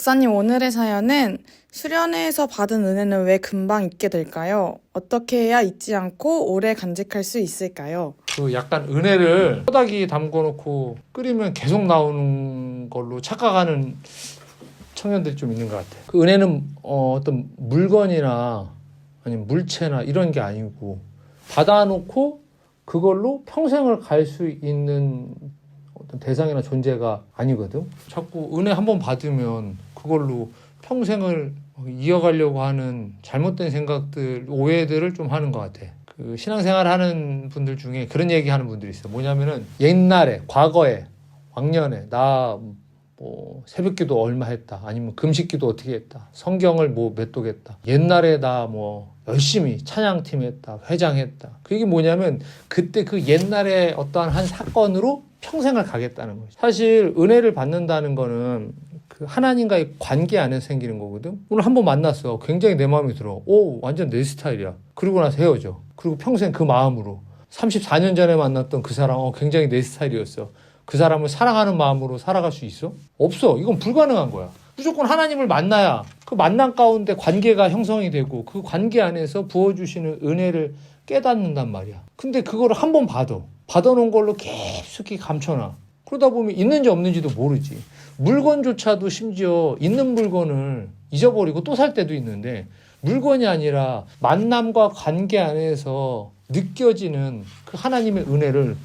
목사님 오늘의 사연은 수련회에서 받은 은혜는 왜 금방 잊게 될까요? 어떻게 해야 잊지 않고 오래 간직할 수 있을까요? 그 약간 은혜를 호닥이 담궈놓고 끓이면 계속 나오는 걸로 착각하는 청년들이 좀 있는 것 같아. 그 은혜는 어, 어떤 물건이나 아니면 물체나 이런 게 아니고 받아놓고 그걸로 평생을 갈 수 있는 어떤 대상이나 존재가 아니거든. 자꾸 은혜 한 번 받으면 그걸로 평생을 이어가려고 하는 잘못된 생각들, 오해들을 좀 하는 것 같아. 그 신앙생활 하는 분들 중에 그런 얘기 하는 분들이 있어요. 뭐냐면은 옛날에, 과거에, 왕년에, 나 뭐 새벽 기도 얼마 했다. 아니면 금식 기도 어떻게 했다. 성경을 뭐 몇 독 했다. 옛날에 나 뭐 열심히 찬양팀 했다. 회장했다. 그게 뭐냐면 그때 그 옛날에 어떠한 한 사건으로 평생을 가겠다는 거죠. 사실 은혜를 받는다는 거는 그 하나님과의 관계 안에서 생기는 거거든. 오늘 한 번 만났어. 굉장히 내 마음에 들어. 오, 완전 내 스타일이야. 그러고 나서 헤어져. 그리고 평생 그 마음으로. 34년 전에 만났던 그 사람, 어, 굉장히 내 스타일이었어. 그 사람을 사랑하는 마음으로 살아갈 수 있어? 없어. 이건 불가능한 거야. 무조건 하나님을 만나야 그 만남 가운데 관계가 형성이 되고 그 관계 안에서 부어주시는 은혜를 깨닫는단 말이야. 근데 그거를 한 번 받아. 받아놓은 걸로 깊숙이 감춰놔. 그러다 보면 있는지 없는지도 모르지. 물건조차도 심지어 있는 물건을 잊어버리고 또 살 때도 있는데 물건이 아니라 만남과 관계 안에서 느껴지는 그 하나님의 은혜를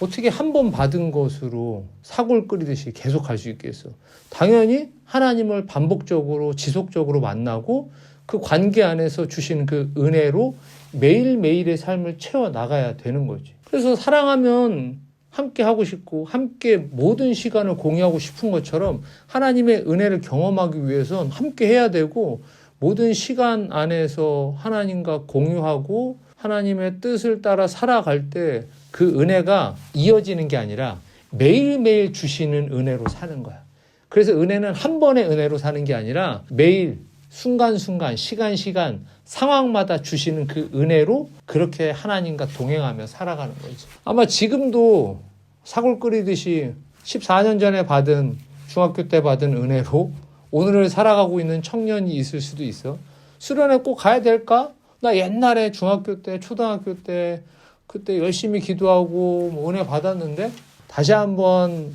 어떻게 한 번 받은 것으로 사골 끓이듯이 계속 갈 수 있겠어? 당연히 하나님을 반복적으로 지속적으로 만나고 그 관계 안에서 주시는 그 은혜로 매일매일의 삶을 채워 나가야 되는 거지. 그래서 사랑하면 함께 하고 싶고 함께 모든 시간을 공유하고 싶은 것처럼 하나님의 은혜를 경험하기 위해선 함께 해야 되고 모든 시간 안에서 하나님과 공유하고 하나님의 뜻을 따라 살아갈 때 그 은혜가 이어지는 게 아니라 매일매일 주시는 은혜로 사는 거야. 그래서 은혜는 한 번의 은혜로 사는 게 아니라 매일 순간순간, 시간시간, 상황마다 주시는 그 은혜로 그렇게 하나님과 동행하며 살아가는 거지. 아마 지금도 사골 끓이듯이 14년 전에 받은 중학교 때 받은 은혜로 오늘을 살아가고 있는 청년이 있을 수도 있어. 수련회 꼭 가야 될까? 나 옛날에 중학교 때, 초등학교 때 그때 열심히 기도하고 뭐 은혜 받았는데 다시 한번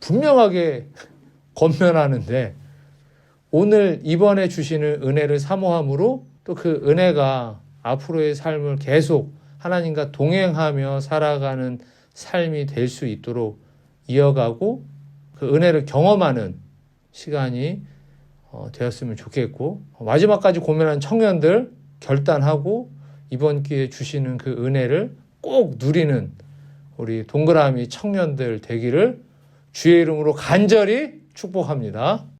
분명하게 권면하는데 오늘 이번에 주시는 은혜를 사모함으로 또 그 은혜가 앞으로의 삶을 계속 하나님과 동행하며 살아가는 삶이 될 수 있도록 이어가고 그 은혜를 경험하는 시간이 어, 되었으면 좋겠고 마지막까지 고민한 청년들 결단하고 이번 기회에 주시는 그 은혜를 꼭 누리는 우리 동그라미 청년들 되기를 주의 이름으로 간절히 축복합니다.